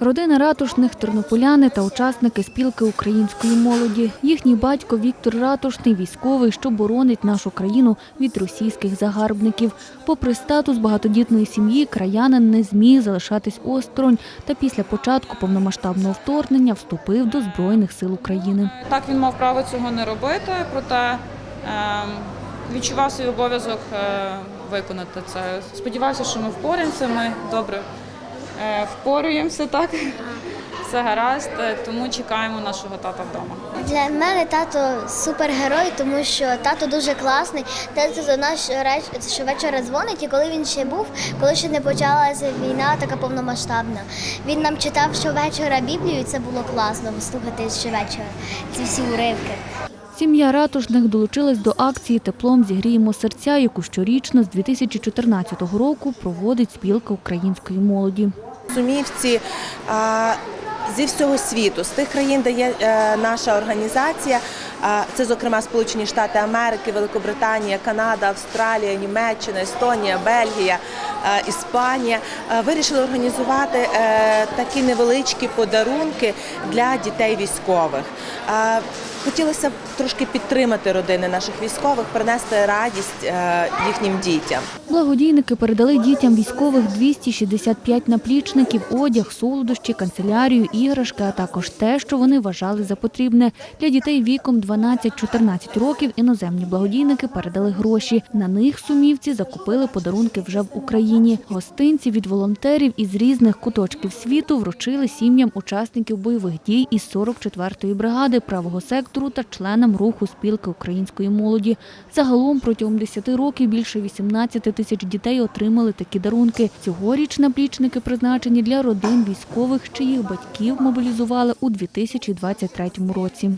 Родина ратушних, тернополяни та учасники спілки української молоді. Їхній батько Віктор Ратушний військовий, що боронить нашу країну від російських загарбників. Попри статус багатодітної сім'ї, краянин не зміг залишатись осторонь та після початку повномасштабного вторгнення вступив до Збройних сил України. Так він мав право цього не робити, проте ем, відчував свій обов'язок е, виконати це. Сподівався, що ми впораємося, ми добре впорюємося, так? Все гаразд, е, тому чекаємо нашого тата вдома. Для мене тато супергерой, тому що тато дуже класний. Тато до нас щовечора дзвонить, і коли він ще був, коли ще не почалася війна, така повномасштабна. Він нам читав щовечора Біблію, і це було класно слухати щовечора ці всі уривки. Сім'я ратушних долучилась до акції Теплом зігріємо серця, яку щорічно з 2014 року проводить спілка української молоді. Сумівці зі всього світу, з тих країн, де є наша організація. Це, зокрема, Сполучені Штати Америки, Великобританія, Канада, Австралія, Німеччина, Естонія, Бельгія, Іспанія. е, Вирішили організувати е, такі невеличкі подарунки для дітей військових. Е, Хотілося б трошки підтримати родини наших військових, принести радість е, їхнім дітям. Благодійники передали дітям військових 265 наплічників, одяг, солодощі, канцелярію, іграшки, а також те, що вони вважали за потрібне. Для дітей віком 12-14 років іноземні благодійники передали гроші. На них сумівці закупили подарунки вже в Україні. Гостинці від волонтерів із різних куточків світу вручили сім'ям учасників бойових дій із 44-ї бригади правого сектору та членам руху спілки української молоді. Загалом протягом 10 років більше 18 тисяч дітей отримали такі дарунки. Цьогоріч наплічники призначені для родин військових, чиїх батьків мобілізували у 2023 році.